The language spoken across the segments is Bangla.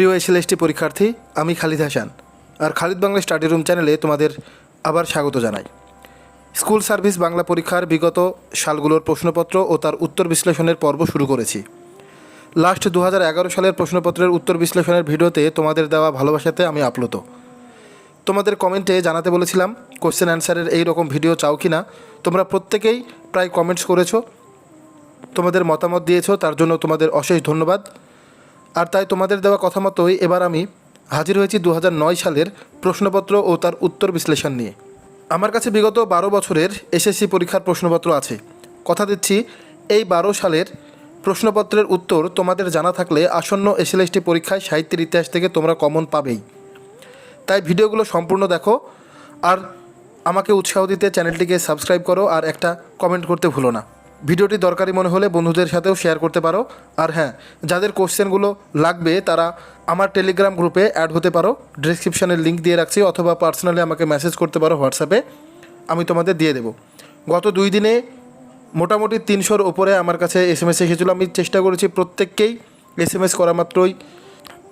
প্রিয় এসএলএসটি পরীক্ষার্থী, আমি খালিদ হাসান আর খালিদ বাংলা স্টাডি রুম চ্যানেলে তোমাদের আবার স্বাগত জানাই। স্কুল সার্ভিস বাংলা পরীক্ষার বিগত সালগুলোর প্রশ্নপত্র ও তার উত্তর বিশ্লেষণের পর্ব শুরু করেছি। লাস্ট দু হাজার এগারো সালের প্রশ্নপত্রের উত্তর বিশ্লেষণের ভিডিওতে তোমাদের দেওয়া ভালোবাসাতে আমি আপ্লুত। তোমাদের কমেন্টে জানাতে বলেছিলাম কোশ্চেন অ্যান্সারের এই রকম ভিডিও চাও কি না তোমরা প্রত্যেকেই প্রায় কমেন্টস করেছ। তোমাদের মতামত দিয়েছ, তার জন্য তোমাদের অশেষ ধন্যবাদ। আর তাই তোমাদের দেওয়া কথা মতোই এবার আমি হাজির হয়েছি দু হাজার নয় সালের প্রশ্নপত্র ও তার উত্তর বিশ্লেষণ নিয়ে। আমার কাছে বিগত বারো বছরের এসএসসি পরীক্ষার প্রশ্নপত্র আছে। কথা দিচ্ছি, এই বারো সালের প্রশ্নপত্রের উত্তর তোমাদের জানা থাকলে আসন্ন এসএলএসটি পরীক্ষায় সাহিত্যের ইতিহাস থেকে তোমরা কমন পাবেই। তাই ভিডিওগুলো সম্পূর্ণ দেখো আর আমাকে উৎসাহ দিতে চ্যানেলটিকে সাবস্ক্রাইব করো আর একটা কমেন্ট করতে ভুলো না। ভিডিওটি দরকারি মনে হলে বন্ধুদের সাথেও শেয়ার করতে পারো। আর হ্যাঁ যাদের কোশ্চেনগুলো লাগবে, তারা আমার টেলিগ্রাম গ্রুপে অ্যাড হতে পারো। ডিসক্রিপশানের লিঙ্ক দিয়ে রাখছি, অথবা পার্সোনালি আমাকে মেসেজ করতে পারো হোয়াটসঅ্যাপে আমি তোমাদের দিয়ে দেবো। গত দুই দিনে মোটামুটি তিনশোর ওপরে আমার কাছে এস এম এস এসেছিল। আমি চেষ্টা করেছি প্রত্যেককেই এস এম এস করা মাত্রই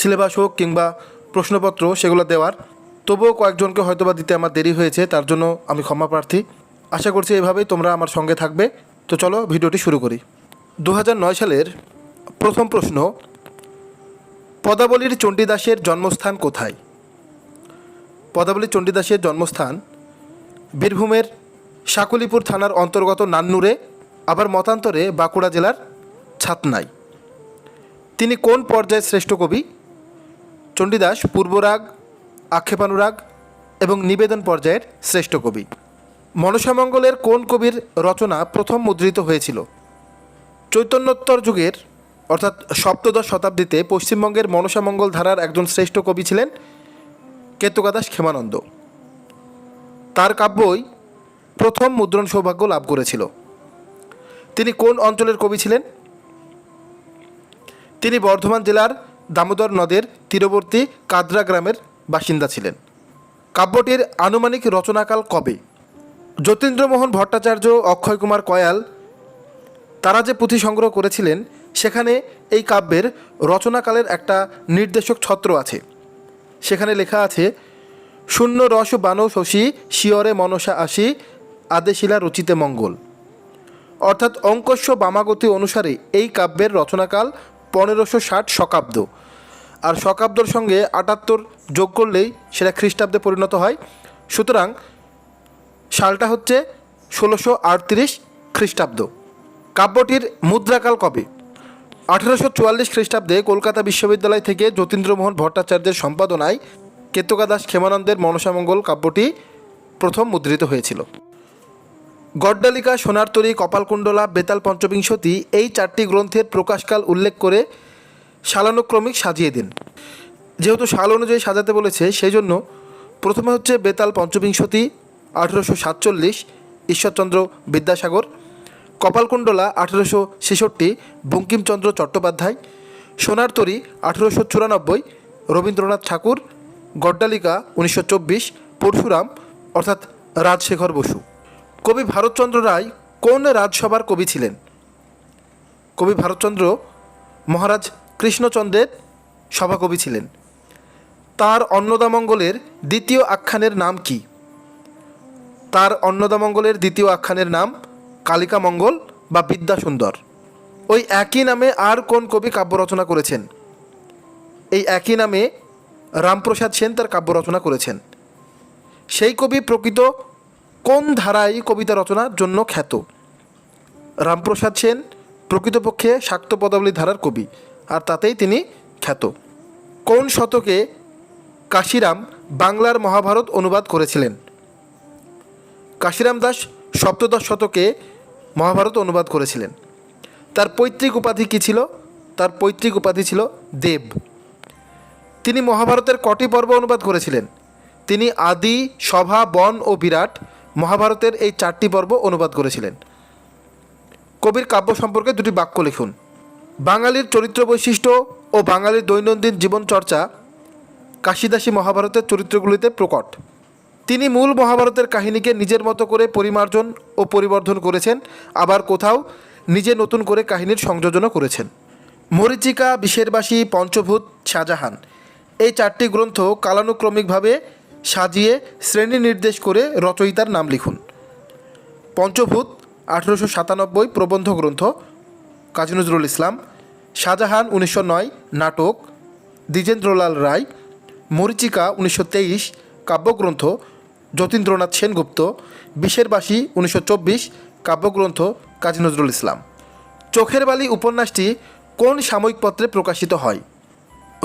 সিলেবাস হোক কিংবা প্রশ্নপত্র সেগুলো দেওয়ার। তবুও কয়েকজনকে হয়তোবা দিতে আমার দেরি হয়েছে, তার জন্য আমি ক্ষমা প্রার্থী। আশা করছি এভাবেই তোমরা আমার সঙ্গে থাকবে। তো চলো ভিডিওটি শুরু করি। দু হাজার নয় সালের প্রথম প্রশ্ন, পদাবলীর চণ্ডীদাসের জন্মস্থান কোথায়? পদাবলীর চণ্ডীদাসের জন্মস্থান বীরভূমের শাকুলিপুর থানার অন্তর্গত নান্নুরে, আবার মতান্তরে বাঁকুড়া জেলার ছাতনায়। তিনি কোন পর্যায়ের শ্রেষ্ঠ কবি? চণ্ডীদাস পূর্বরাগ, আক্ষেপানুরাগ এবং নিবেদন পর্যায়ের শ্রেষ্ঠ কবি। মনসামঙ্গলের কোন কবির রচনা প্রথম মুদ্রিত হয়েছিল? চৈতন্যোত্তর যুগের, অর্থাৎ সপ্তদশ শতাব্দীতে পশ্চিমবঙ্গের মনসামঙ্গল ধারার একজন শ্রেষ্ঠ কবি ছিলেন কেতুকাদাস ক্ষেমানন্দ তার কাব্যই প্রথম মুদ্রণ সৌভাগ্য লাভ করেছিল। তিনি কোন অঞ্চলের কবি ছিলেন? তিনি বর্ধমান জেলার দামোদর নদের তীরবর্তী কাদরা গ্রামের বাসিন্দা ছিলেন। কাব্যটির আনুমানিক রচনাকাল কবে? যতীন্দ্রমোহন ভট্টাচার্য, অক্ষয় কুমার কয়াল, তারা যে পুঁথি সংগ্রহ করেছিলেন, সেখানে এই কাব্যের রচনাকালের একটা নির্দেশক ছত্র আছে। সেখানে লেখা আছে, শূন্য রস বানৌ শশী, শিয়রে মনসা আসি আদেশিলা রচিতে মঙ্গল। অর্থাৎ অঙ্কস্য বামাগতি অনুসারে এই কাব্যের রচনাকাল পনেরোশো ষাট শকাব্দ। আর শকাব্দর সঙ্গে আটাত্তর যোগ করলেই সেটা খ্রিস্টাব্দে পরিণত হয়। সুতরাং সালটা হচ্ছে ষোলোশো আটত্রিশ খ্রিস্টাব্দ। কাব্যটির মুদ্রাকাল কবে? আঠেরোশো চুয়াল্লিশ খ্রিস্টাব্দে কলকাতা বিশ্ববিদ্যালয় থেকে যতীন্দ্রমোহন ভট্টাচার্যের সম্পাদনায় কেতকাদাস ক্ষেমানন্দের মনসামঙ্গল কাব্যটি প্রথম মুদ্রিত হয়েছিল। গড্ডালিকা, সোনারতরী, কপালকুণ্ডলা, বেতাল পঞ্চবিংশতি এই চারটি গ্রন্থের প্রকাশকাল উল্লেখ করে সালানুক্রমিক সাজিয়ে দিন। যেহেতু সাল অনুযায়ী সাজাতে বলেছে, সেই জন্য প্রথমে হচ্ছে বেতাল পঞ্চবিংশতি আঠেরোশো সাতচল্লিশ, ঈশ্বরচন্দ্র বিদ্যাসাগর, কপালকুণ্ডলা আঠেরোশো ছেষট্টি, বঙ্কিমচন্দ্র চট্টোপাধ্যায় সোনার তরী আঠেরোশো চুরানব্বই, রবীন্দ্রনাথ ঠাকুর, গড্ডালিকা উনিশশো চব্বিশ, পরশুরাম, অর্থাৎ রাজশেখর বসু। কবি ভারতচন্দ্র রায় কোন রাজসভার কবি ছিলেন? কবি ভারতচন্দ্র মহারাজ কৃষ্ণচন্দ্রের সভাকবি ছিলেন। তার অন্নদামঙ্গলের দ্বিতীয় আখ্যানের নাম কি? তার অন্নদামঙ্গলের দ্বিতীয় আখ্যানের নাম কালিকা মঙ্গল বা বিদ্যাসুন্দর ওই একই নামে আর কোন কবি কাব্য রচনা করেছেন? এই একই নামে রামপ্রসাদ সেন তার কাব্য রচনা করেছেন। সেই কবি প্রকৃত কোন ধারায় কবিতা রচনার জন্য খ্যাত? রামপ্রসাদ সেন প্রকৃতপক্ষে শাক্ত পদাবলী ধারার কবি, আর তাতেই তিনি খ্যাত। কোন শতকে কাশিরাম বাংলার মহাভারত অনুবাদ করেছিলেন? কাশিরাম দাস সপ্তদশ শতকে মহাভারত অনুবাদ করেছিলেন। তার পৈতৃক উপাধি কী ছিল? তার পৈতৃক উপাধি ছিল দেব। তিনি মহাভারতের কটি পর্ব অনুবাদ করেছিলেন। তিনি আদি, সভা, বন ও বিরাট মহাভারতের এই চারটি পর্ব অনুবাদ করেছিলেন। কবির কাব্য সম্পর্কে দুটি বাক্য লিখুন। বাঙালির চরিত্র বৈশিষ্ট্য ও বাঙালির দৈনন্দিন জীবন চর্চা কাশিদাসী মহাভারতের চরিত্রগুলিতে প্রকট। তিনি মূল মহাভারতের কাহিনীকে নিজের মতো করে পরিমার্জন ও পরিবর্ধন করেছেন, আবার কোথাও নিজে নতুন করে কাহিনীর সংযোজনও করেছেন। মরিচিকা, বিশেরবাসী, পঞ্চভূত, শাহজাহান এই চারটি গ্রন্থ কালানুক্রমিকভাবে সাজিয়ে শ্রেণি নির্দেশ করে রচয়িতার নাম লিখুন। পঞ্চভূত, আঠেরোশো সাতানব্বই প্রবন্ধ গ্রন্থ, কাজী নজরুল ইসলাম, শাহজাহান উনিশশো নয়, নাটক, দ্বিজেন্দ্রলাল রায়, মরিচিকা উনিশশো তেইশ কাব্যগ্রন্থ যতীন্দ্রনাথ সেনগুপ্ত বিশেরবাসী উনিশশো চব্বিশ কাব্যগ্রন্থ কাজী নজরুল ইসলাম। চোখের বালি উপন্যাসটি কোন সাময়িক পত্রে প্রকাশিত হয়?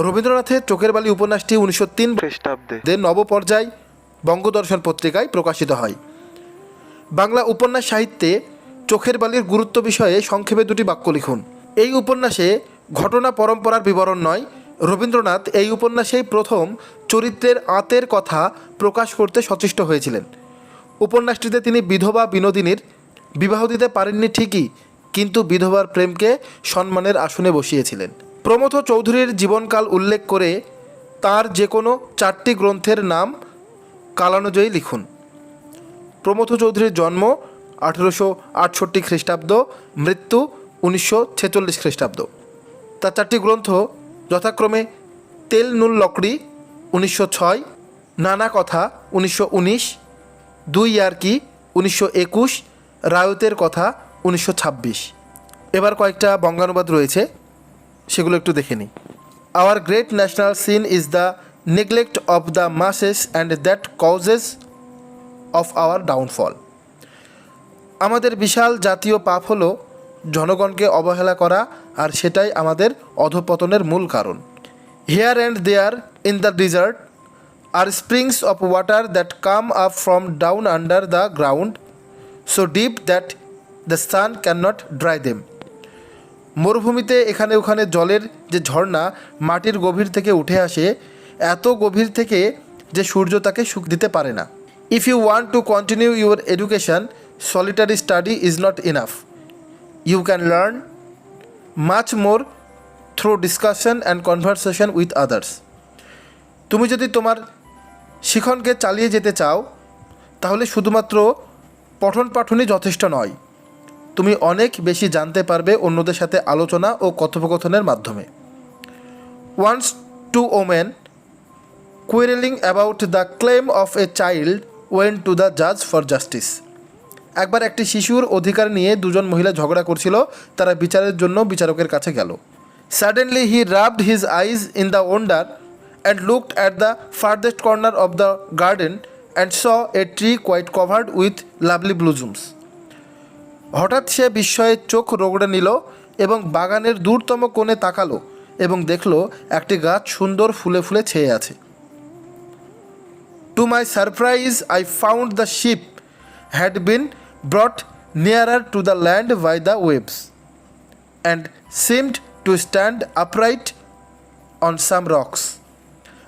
রবীন্দ্রনাথের চোখের বালি উপন্যাসটি উনিশশো তিন খ্রিস্টাব্দে। নবপর্যায় বঙ্গদর্শন পত্রিকায় প্রকাশিত হয়। বাংলা উপন্যাস সাহিত্যে চোখের বালির গুরুত্ব বিষয়ে সংক্ষেপে দুটি বাক্য লিখুন। এই উপন্যাসে ঘটনা পরম্পরার বিবরণ নয় রবীন্দ্রনাথ এই উপন্যাসেই প্রথম চরিত্রের আঁতের কথা প্রকাশ করতে সচেষ্ট হয়েছিলেন। উপন্যাসটিতে তিনি বিধবা বিনোদিনীর বিবাহ দিতে পারেননি ঠিকই, কিন্তু বিধবার প্রেমকে সম্মানের আসনে বসিয়েছিলেন। প্রমথ চৌধুরীর জীবনকাল উল্লেখ করে তার যে কোনো চারটি গ্রন্থের নাম কালানুজয়ী লিখুন। প্রমথ চৌধুরীর জন্ম আঠেরোশো আটষট্টি খ্রিস্টাব্দ, মৃত্যু উনিশশো ছেচল্লিশ খ্রিস্টাব্দ। তার চারটি গ্রন্থ যথাক্রমে তেল নুল লকড়ি উনিশশো ছয়, নানা কথা উনিশশো উনিশ, দুই ইয়ার্কি উনিশশো একুশ, রায়তের কথা উনিশশো ছাব্বিশ। এবার কয়েকটা বঙ্গানুবাদ রয়েছে, সেগুলো একটু দেখে নিই। Our great national sin is the neglect of the masses and that causes of our downfall আমাদের বিশাল জাতীয় পাপ হলো জনগণকে অবহেলা করা আর সেটাই আমাদের অধপতনের মূল কারণ। Here and there in the desert are springs of water that come up from down under the ground so deep that the sun cannot dry them মরুভূমিতে এখানে ওখানে জলের যে ঝর্ণা, মাটির গভীর থেকে উঠে আসে, এত গভীর থেকে যে সূর্য তাকে সুখ দিতে পারে না। If you want to continue your education solitary study is not enough you can learn much more through discussion and conversation with others তুমি যদি তোমার শিখনকে চালিয়ে যেতে চাও, তাহলে শুধুমাত্র পঠন পাঠনই যথেষ্ট নয়। তুমি অনেক বেশি জানতে পারবে অন্যদের সাথে আলোচনা ও কথোপকথনের মাধ্যমে। Once two women quarreling about the claim of a child went to the জাজ ফর জাস্টিস একবার একটি শিশুর অধিকার নিয়ে দুজন মহিলা ঝগড়া করছিল, তারা বিচারের জন্য বিচারকের কাছে গেল। Suddenly he rubbed his eyes in the wonder and looked at the farthest corner of the garden and saw a tree quite covered with lovely blossoms হঠাৎ সে বিস্ময়ে চোখ রোগড়ে নিল এবং বাগানের দূরতম কোণে তাকালো এবং দেখল একটি গাছ সুন্দর ফুলে ফুলে ছেয়ে আছে। To my surprise I found the ship had been brought nearer to the land by the waves and seemed to stand upright on some rocks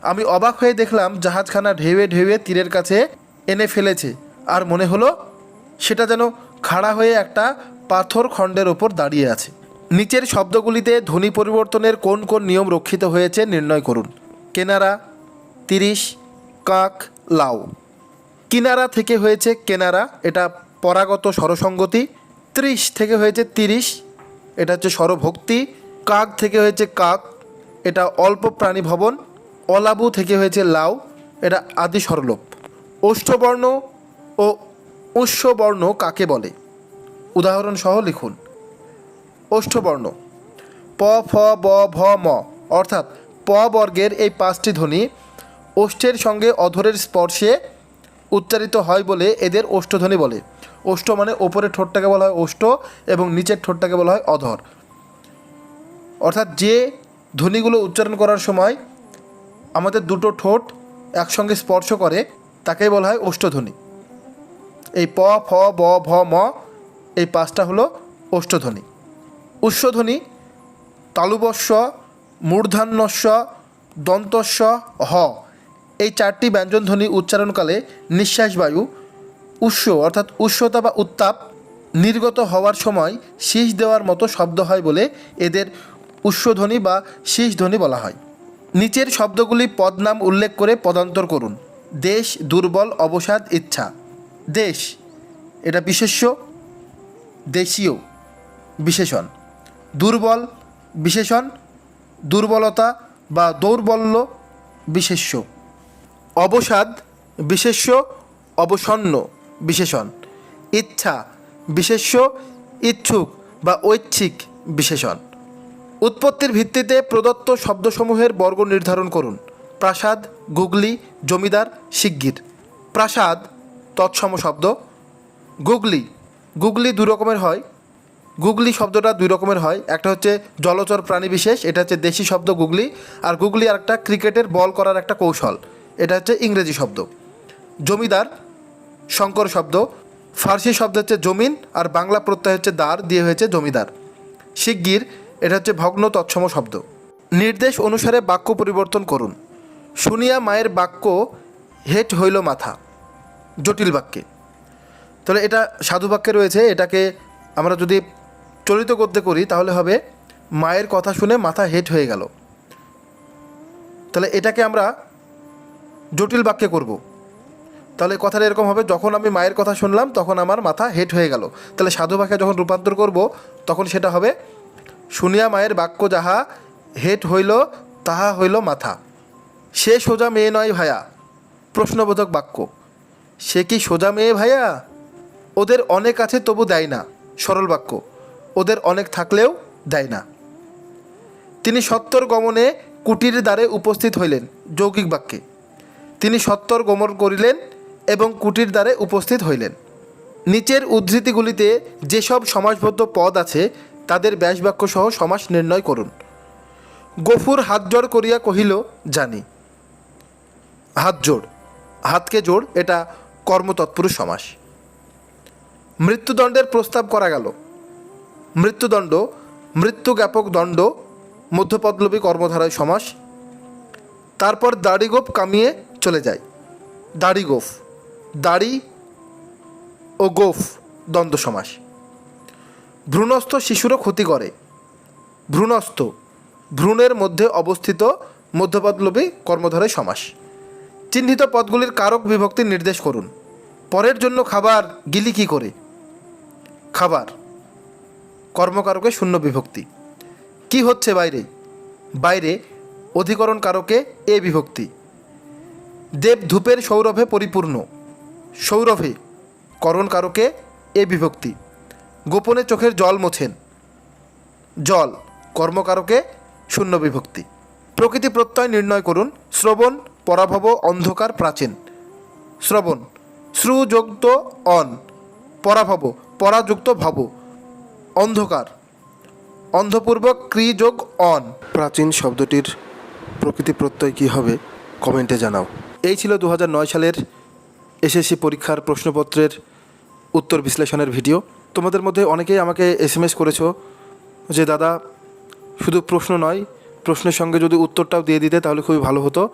আমি অবাক হয়ে দেখলাম জাহাজখানা ঢেউয়ে ঢেউয়ে তীরের কাছে এনে ফেলেছে, আর মনে হলো সেটা যেন খাড়া হয়ে একটা পাথর খণ্ডের ওপর দাঁড়িয়ে আছে। নিচের শব্দগুলিতে ধ্বনি পরিবর্তনের কোন কোন নিয়ম রক্ষিত হয়েছে নির্ণয় করুন। কেনারা, তিরিশ, কাক লাউ কিনারা থেকে হয়েছে কেনারা, এটা পরাগত স্বরসঙ্গতি ত্রিশ থেকে হয়েছে তিরিশ, এটা হচ্ছে স্বরভক্তি। কাক থেকে হয়েছে কাক, এটা অল্প প্রাণী ভবন। অলাবু থেকে হয়েছে লাউ, এটা আদি স্বরলোপ। ওষ্ঠবর্ণ ও উৎসবর্ণ কাকে বলে? উদাহরণ সহ লিখুন। ওষ্ঠবর্ণ। প, ফ, ব, ভ, ম, অর্থাৎ প বর্গের এই পাঁচটি ধ্বনি ওষ্ঠের সঙ্গে অধরের স্পর্শে উচ্চারিত হয় বলে এদের ওষ্ঠধ্বনি বলে। ওষ্ঠ মানে ওপরের ঠোঁটটাকে বলা হয় ওষ্ঠ এবং নিচের ঠোঁটটাকে বলা হয় অধর। অর্থাৎ যে ধ্বনিগুলো উচ্চারণ করার সময় আমাদের দুটো ঠোঁট একসঙ্গে স্পর্শ করে, তাকেই বলা হয় ওষ্ঠধ্বনি। এই প, ফ, ব, ভ, ম এই পাঁচটা হলো ওষ্ঠধ্বনি। উৎসধ্বনি তালুবস্ব মূর্ধান্যস্ব দন্তস্ব হ। এই চারটি ব্যঞ্জনধ্বনি উচ্চারণকালে নিঃশ্বাস বায়ু উৎস অর্থাৎ উৎসতা বা উত্তাপ নির্গত হওয়ার সময় শীষ দেওয়ার মতো শব্দ হয় বলে এদের উৎসধ্বনি বা শীষ ধ্বনি বলা হয়। নিচের শব্দগুলি পদনাম উল্লেখ করে পদান্তর করুন। দেশ, দুর্বল, অবসাদ, ইচ্ছা। দেশ, এটা বিশেষ্য। দেশীয়, বিশেষণ। দুর্বল, বিশেষণ। দুর্বলতা বা দৌর্বল্য, বিশেষ্য। অবসাদ, বিশেষ্য, অবসন্ন। বিশেষণ। ইচ্ছা বিশেষ্য, ইচ্ছুক বা ঐচ্ছিক বিশেষণ। উৎপত্তির ভিত্তিতে প্রদত্ত শব্দসমূহের বর্গ নির্ধারণ করুন। প্রাসাদ, গুগলি, জমিদার, শিগগির। প্রাসাদ, তৎসম শব্দ। গুগলি গুগলি দু রকমের হয়। গুগলি শব্দটা দুই রকমের হয়। একটা হচ্ছে জলচর প্রাণী বিশেষ, এটা হচ্ছে দেশি শব্দ গুগলি, আর গুগলি আর একটা ক্রিকেটের বল করার একটা কৌশল, এটা হচ্ছে ইংরেজি শব্দ। জমিদার শঙ্কর শব্দ। ফার্সি শব্দ হচ্ছে জমিন আর বাংলা প্রত্যয় হচ্ছে দ্বার, দিয়ে হয়েছে জমিদার। শিগগির, এটা হচ্ছে ভগ্ন তৎসম শব্দ। নির্দেশ অনুসারে বাক্য পরিবর্তন করুন। শুনিয়া মায়ের বাক্য, হেট হইল মাথা। জটিল বাক্যে। তাহলে এটা সাধু বাক্যে রয়েছে, এটাকে আমরা যদি চলিত করতে করি, তাহলে হবে, মায়ের কথা শুনে মাথা হেট হয়ে গেল। তাহলে এটাকে আমরা জটিল বাক্যে করব। তাহলে কথাটা এরকম হবে, যখন আমি মায়ের কথা শুনলাম, তখন আমার মাথা হেট হয়ে গেল। তাহলে সাধু বাক্যে যখন রূপান্তর করব, তখন সেটা হবে, শুনিয়া মায়ের বাক্য যাহা হেট হইল, তাহা হইল মাথা। সে সোজা মেয়ে নয় ভায়া, প্রশ্নবোধক বাক্য। সে কি সোজা মেয়ে ভাইয়া ওদের অনেক আছে তবু দেয় না। সরল বাক্য। ওদের অনেক থাকলেও দেয় না। তিনি সত্তর গমনে কুটির দ্বারে উপস্থিত হইলেন, যৌগিক বাক্যে। তিনি সত্তর গমন করিলেন এবং কুটির দ্বারে উপস্থিত হইলেন। নিচের উদ্ধৃতিগুলিতে যেসব সমাসবদ্ধ পদ আছে, তাদের ব্যাসবাক্য সহ সমাস নির্ণয় করুন। গফুর হাত জোড় করিয়া কহিল, জানি। হাত জোড়। হাতকে জোড়, এটা কর্মতৎপুরুষ সমাস। মৃত্যুদণ্ডের প্রস্তাব করা গেল। মৃত্যুদণ্ড মৃত্যু জ্ঞাপক দণ্ড মধ্যপদলবী কর্মধারায় সমাস। তারপর দাড়িগোপ কামিয়ে চলে যায়। দাড়িগোফ দাড়ি ও গোফ দ্বন্দ্ব সমাস। ভ্রূণস্থ শিশুরও ক্ষতি করে। ভ্রূণস্থ, ভ্রূণের মধ্যে অবস্থিত মধ্যপদলোভী কর্মধারয় সমাস। চিহ্নিত পদগুলির কারক বিভক্তি নির্দেশ করুন। পরের জন্য খাবার গিলি কি করে? খাবার, কর্মকারকে শূন্য বিভক্তি। কি হচ্ছে বাইরে? বাইরে অধিকরণ কারকে এ বিভক্তি। দেব ধূপের সৌরভে পরিপূর্ণ। সৌরভে করণ কারকে এ বিভক্তি। গোপনে চোখের জল মোছেন। জল কর্মকারকে শূন্য বিভক্তি। প্রকৃতি প্রত্যয় নির্ণয় করুন। শ্রবণ, পরাভব, অন্ধকার, প্রাচীন। শ্রবণ, শ্রুযুক্ত অন। পরাভব, পরাযুক্ত ভব। অন্ধকার, অন্ধপূর্বক ক্রিযোগ অন। প্রাচীন শব্দটির প্রকৃতি প্রত্যয় কী হবে? কমেন্টে জানাও। এই ছিল দু সালের এসএসসি পরীক্ষার প্রশ্নপত্রের উত্তর বিশ্লেষণের ভিডিও। তোমাদের মধ্যে অনেকেই আমাকে এস এম এস করেছ যে, দাদা, শুধু প্রশ্ন নয়, প্রশ্নের সঙ্গে যদি উত্তরটাও দিয়ে দিতে তাহলে খুবই ভালো হতো।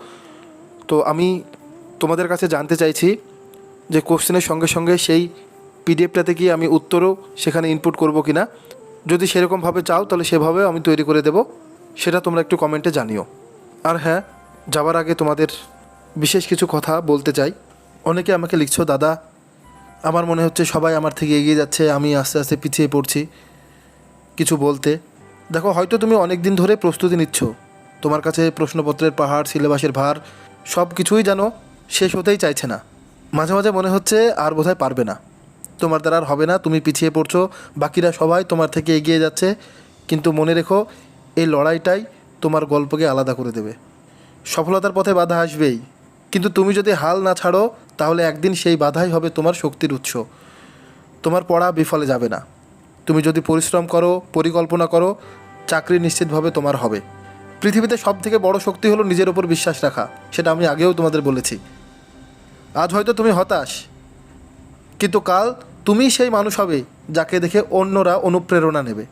তো আমি তোমাদের কাছে জানতে চাইছি যে, কোশ্চেনের সঙ্গে সঙ্গে সেই পিডিএফটাতে কি আমি উত্তরও সেখানে ইনপুট করব কি না যদি সেরকমভাবে চাও তাহলে সেভাবে আমি তৈরি করে দেব, সেটা তোমরা একটু কমেন্টে জানিও। আর হ্যাঁ যাওয়ার আগে তোমাদের বিশেষ কিছু কথা বলতে চাই। অনেকে আমাকে লিখছো, দাদা, আমার মনে হচ্ছে সবাই আমার থেকে এগিয়ে যাচ্ছে, আমি আস্তে আস্তে পিছিয়ে পড়ছি কিছু বলতে। দেখো, হয়তো তুমি অনেক দিন ধরে প্রস্তুতি নিচ্ছ। তোমার কাছে প্রশ্নপত্রের পাহাড়, সিলেবাসের ভার সব কিছুই যেন শেষ হতেই চাইছে না। মাঝে মাঝে মনে হচ্ছে আর বোধহয় পারবে না। তোমার দ্বারা আর হবে না, তুমি পিছিয়ে পড়ছো, বাকিরা সবাই তোমার থেকে এগিয়ে যাচ্ছে, কিন্তু মনে রেখো, এই লড়াইটাই তোমার গল্পকে আলাদা করে দেবে। সফলতার পথে বাধা আসবেই। কিন্তু তুমি যদি হাল না ছাড়ো, তাহলে একদিন সেই বাধাই হবে তোমার শক্তির উৎস। তোমার পড়া বিফলে যাবে না। তুমি যদি পরিশ্রম করো, পরিকল্পনা করো, চাকরি নিশ্চিতভাবে তোমার হবে। পৃথিবীতে সব থেকে বড় শক্তি হলো নিজের ওপর বিশ্বাস রাখা, সেটা আমি আগেও তোমাদের বলেছি। আজ হয়তো তুমি হতাশ, কিন্তু কাল তুমি সেই মানুষ হবে, যাকে দেখে অন্যরা অনুপ্রেরণা নেবে।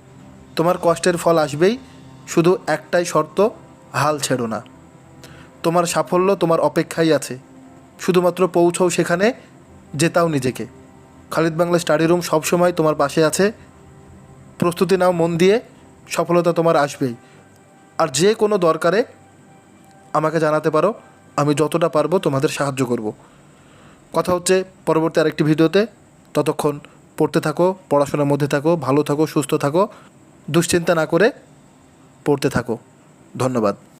তোমার কষ্টের ফল আসবেই, শুধু একটাই শর্ত, হাল ছেড়ো না। তোমার সাফল্য তোমার অপেক্ষাই আছে। শুধুমাত্র পৌঁছও সেখানে, জেতাও নিজেকে। খালিদ বাংলা স্টাডি রুম সবসময় তোমার পাশে আছে। প্রস্তুতি নাও মন দিয়ে, সফলতা তোমার আসবেই। আর যে কোনো দরকারে আমাকে জানাতে পারো, আমি যতটা পারব তোমাদের সাহায্য করব। কথা হচ্ছে, পরবর্তী আরেকটি ভিডিওতে, ততক্ষণ পড়তে থাকো, পড়াশোনার মধ্যে থাকো, ভালো থাকো, সুস্থ থাকো, দুশ্চিন্তা না করে পড়তে থাকো। ধন্যবাদ।